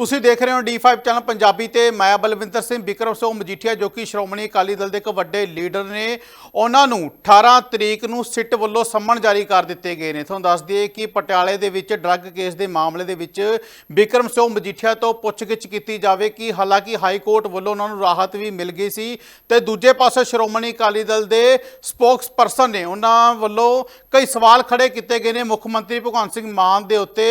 ਤੁਸੀਂ ਦੇਖ ਰਹੇ ਹੋ D5 ਚੈਨਲ ਪੰਜਾਬੀ ਤੇ ਮੈਂ ਬਲਵਿੰਦਰ ਸਿੰਘ ਵਿਕਰਮ ਸਿੰਘ ਮਜੀਠੀਆ, ਜੋ ਕਿ ਸ਼੍ਰੋਮਣੀ ਅਕਾਲੀ ਦਲ ਦੇ ਇੱਕ ਵੱਡੇ ਲੀਡਰ ਨੇ, ਉਹਨਾਂ ਨੂੰ 18 ਤਰੀਕ ਨੂੰ ਸਿੱਟ ਵੱਲੋਂ ਸੰਮਣ ਜਾਰੀ ਕਰ ਦਿੱਤੇ ਗਏ ਨੇ। ਤੁਹਾਨੂੰ ਦੱਸ ਦਈਏ ਕਿ ਪਟਿਆਲੇ ਦੇ ਵਿੱਚ ਡਰੱਗ ਕੇਸ ਦੇ ਮਾਮਲੇ ਦੇ ਵਿੱਚ ਵਿਕਰਮ ਸਿੰਘ ਮਜੀਠੀਆ ਤੋਂ ਪੁੱਛਗਿੱਛ ਕੀਤੀ ਜਾਵੇ ਕਿ ਹਾਲਾਂਕਿ ਹਾਈ ਕੋਰਟ ਵੱਲੋਂ ਉਹਨਾਂ ਨੂੰ ਰਾਹਤ ਵੀ ਮਿਲ ਗਈ ਸੀ ਤੇ ਦੂਜੇ ਪਾਸੇ ਸ਼੍ਰੋਮਣੀ ਅਕਾਲੀ ਦਲ ਦੇ ਸਪੋਕਸਪਰਸਨ ਨੇ ਉਹਨਾਂ ਵੱਲੋਂ ਕਈ ਸਵਾਲ ਖੜੇ ਕੀਤੇ ਗਏ ਨੇ। ਮੁੱਖ ਮੰਤਰੀ ਭਗਵੰਤ ਸਿੰਘ ਮਾਨ ਦੇ ਉੱਤੇ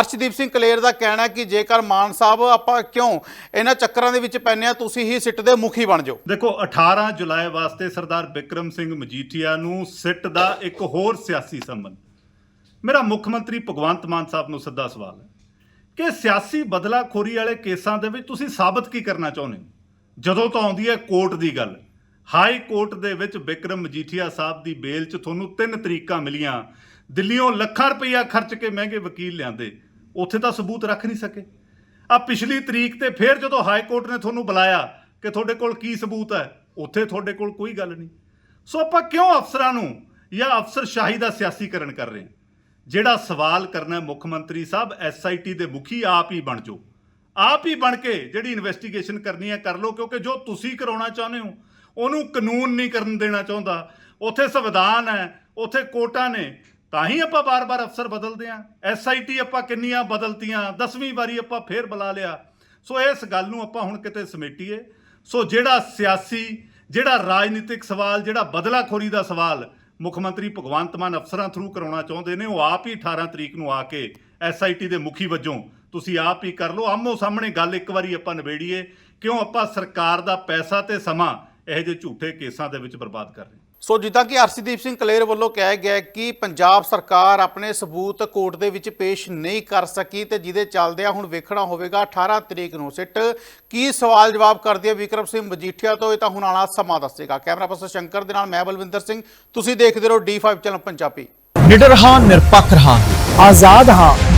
ਅਰਸ਼ਦੀਪ ਸਿੰਘ ਕਲੇਰ ਦਾ ਕਹਿਣਾ ਕਿ ਜੇਕਰ ਮਾਨ ਸਾਹਿਬ, ਆਪਾਂ ਕਿਉਂ ਇਹਨਾਂ ਚੱਕਰਾਂ ਦੇ ਵਿੱਚ ਪੈਂਦੇ ਆ ਤੁਸੀਂ ਹੀ ਸਿੱਟ ਦੇ ਮੁਖੀ ਬਣ ਜਾਓ। ਦੇਖੋ 18 ਜੁਲਾਈ ਵਾਸਤੇ ਸਰਦਾਰ ਬਿਕਰਮ ਸਿੰਘ ਮਜੀਠੀਆ ਨੂੰ ਸਿੱਟ ਦਾ ਇੱਕ ਹੋਰ ਸਿਆਸੀ ਸੰਬੰਧ। ਮੇਰਾ ਮੁੱਖ ਮੰਤਰੀ ਭਗਵੰਤ ਮਾਨ ਸਾਹਿਬ ਨੂੰ ਸਿੱਧਾ ਸਵਾਲ ਹੈ ਕਿ ਸਿਆਸੀ ਬਦਲਾਖੋਰੀ ਵਾਲੇ ਕੇਸਾਂ ਦੇ ਵਿੱਚ ਤੁਸੀਂ ਸਾਬਤ ਕੀ ਕਰਨਾ ਚਾਹੁੰਦੇ ਹੋ? ਜਦੋਂ ਤੋਂ ਆਉਂਦੀ ਹੈ ਕੋਰਟ ਦੀ ਗੱਲ। ਹਾਈ ਕੋਰਟ ਦੇ ਵਿੱਚ ਬਿਕਰਮ ਮਜੀਠੀਆ ਸਾਹਿਬ ਦੀ ਬੇਲ 'ਚ ਤੁਹਾਨੂੰ ਤਿੰਨ ਤਰੀਕਾਂ ਮਿਲੀਆਂ। ਦਿੱਲੀੋਂ ਲੱਖਾਂ ਰੁਪਈਆ ਖਰਚ ਕੇ ਮਹਿੰਗੇ ਵਕੀਲ ਲਿਆਂਦੇ। ਉੱਥੇ ਤਾਂ ਸਬੂਤ ਰੱਖ ਨਹੀਂ ਸਕੇ। ਆ ਪਿਛਲੀ ਤਰੀਕ ਤੇ ਫਿਰ ਜਦੋਂ ਹਾਈ ਕੋਰਟ ਨੇ ਤੁਹਾਨੂੰ ਬੁਲਾਇਆ ਕਿ ਤੁਹਾਡੇ ਕੋਲ ਕੀ ਸਬੂਤ ਹੈ, ਉੱਥੇ ਤੁਹਾਡੇ ਕੋਲ ਕੋਈ ਗੱਲ ਨਹੀਂ। ਸੋ ਆਪਾਂ ਕਿਉਂ ਅਫਸਰਾਂ ਨੂੰ ਜਾਂ ਅਫਸਰਸ਼ਾਹੀ ਦਾ ਸਿਆਸੀਕਰਨ ਕਰ ਰਹੇ ਹਾਂ? ਜਿਹੜਾ ਸਵਾਲ ਕਰਨਾ ਮੁੱਖ ਮੰਤਰੀ ਸਾਹਿਬ ਐਸਆਈਟੀ ਦੇ ਮੁਖੀ ਆਪ ਹੀ ਬਣ ਜਾਓ। ਆਪ ਹੀ ਬਣ ਕੇ ਜਿਹੜੀ ਇਨਵੈਸਟੀਗੇਸ਼ਨ ਕਰਨੀ ਹੈ, ਕਰ ਲਓ, ਕਿਉਂਕਿ ਜੋ ਤੁਸੀਂ ਕਰਾਉਣਾ ਚਾਹੁੰਦੇ ਹੋ, ਉਹਨੂੰ ਕਾਨੂੰਨ ਨਹੀਂ ਕਰਨ ਦੇਣਾ ਚਾਹੁੰਦਾ। ਉੱਥੇ ਸੰਵਿਧਾਨ ਹੈ, ਉੱਥੇ ਕੋਰਟਾਂ ਨੇ ਤਾਂ ਹੀ ਆਪਾਂ ਬਾਰ-ਬਾਰ ਅਫਸਰ ਬਦਲਦੇ ਆਂ ਐਸਆਈਟੀ ਆਪਾਂ ਕਿੰਨੀਆਂ ਬਦਲਤੀਆਂ 10ਵੀਂ ਵਾਰੀ ਆਪਾਂ ਫੇਰ ਬੁਲਾ ਲਿਆ। ਸੋ ਇਸ ਗੱਲ ਨੂੰ ਆਪਾਂ ਹੁਣ ਕਿਤੇ ਸਮੇਟੀਏ। ਸੋ ਜਿਹੜਾ ਸਿਆਸੀ, ਜਿਹੜਾ ਰਾਜਨੀਤਿਕ ਸਵਾਲ, ਜਿਹੜਾ ਬਦਲਾਖੋਰੀ ਦਾ ਸਵਾਲ ਮੁੱਖ ਮੰਤਰੀ ਭਗਵੰਤ ਮਾਨ ਅਫਸਰਾਂ ਥਰੂ ਕਰਾਉਣਾ ਚਾਹੁੰਦੇ ਨੇ, ਉਹ ਆਪ ਹੀ 18 ਤਰੀਕ ਨੂੰ ਆ ਕੇ ਐਸਆਈਟੀ ਦੇ ਮੁਖੀ ਵਜੋਂ ਤੁਸੀਂ ਆਪ ਹੀ ਕਰ ਲਓ। ਆਮੋ ਸਾਹਮਣੇ ਗੱਲ ਇੱਕ ਵਾਰੀ ਆਪਾਂ ਨਿਬੇੜੀਏ। ਕਿਉਂ ਆਪਾਂ ਸਰਕਾਰ ਦਾ ਪੈਸਾ ਤੇ ਸਮਾਂ ਇਹੋ ਜਿਹੇ ਝੂਠੇ ਕੇਸਾਂ ਦੇ ਵਿੱਚ ਬਰਬਾਦ ਕਰ ਰਹੇ ਸੋ ਜਿੱਦਾਂ ਕਿ ਅਰਸ਼ਦੀਪ ਸਿੰਘ ਕਲੇਰ ਵੱਲੋਂ ਕਿਹਾ ਗਿਆ ਹੈ ਕਿ ਪੰਜਾਬ ਸਰਕਾਰ ਆਪਣੇ ਸਬੂਤ ਕੋਰਟ ਦੇ ਵਿੱਚ ਪੇਸ਼ ਨਹੀਂ ਕਰ ਸਕੀ ਤੇ ਜਿਹਦੇ ਚੱਲਦਿਆਂ ਹੁਣ ਵੇਖਣਾ ਹੋਵੇਗਾ 18 ਤਰੀਕ ਨੂੰ ਸਿੱਟ। ਕੀ ਸਵਾਲ ਜਵਾਬ ਕਰਦੀ ਹੈ ਵਿਕਰਮ ਸਿੰਘ ਮਜੀਠੀਆ ਤੋਂ ਇਹ ਤਾਂ ਹੁਣ ਆਣਾ ਸਮਾਂ ਦੱਸੇਗਾ। ਕੈਮਰਾ ਪਰਸਨ ਸ਼ੰਕਰ ਦੇ ਨਾਲ ਮੈਂ ਬਲਵਿੰਦਰ ਸਿੰਘ। ਤੁਸੀਂ ਦੇਖਦੇ ਰਹੋ D5 ਚੈਨਲ ਪੰਜਾਬੀ। ਨਿਡਰ ਹਾਂ ਨਿਰਪੱਖ ਰਹਾਂਗੇ। ਆਜ਼ਾਦ ਹਾਂ।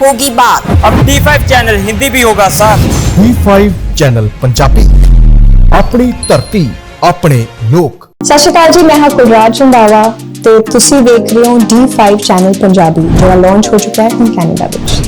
होगी बात अब D5 ਚੈਨਲ ਹਿੰਦੀ ਵੀ ਹੋਗਾ ਸਾਥ D5 ਚੈਨਲ ਪੰਜਾਬੀ ਆਪਣੀ ਧਰਤੀ ਆਪਣੇ ਲੋਕ ਸਤਿ ਸ਼੍ਰੀ ਅਕਾਲ ਜੀ ਮੈਂ ਹਾਂ ਕੁਲਰਾਜ ਰੰਧਾਵਾ ਤੇ ਤੁਸੀਂ ਦੇਖ ਰਹੇ ਹੋ D5 ਚੈਨਲ ਪੰਜਾਬੀ ਜਿਹੜਾ ਲਾਂਚ ਹੋ ਚੁੱਕਾ ਹੈ ਹੁਣ ਕੈਨੇਡਾ ਵਿੱਚ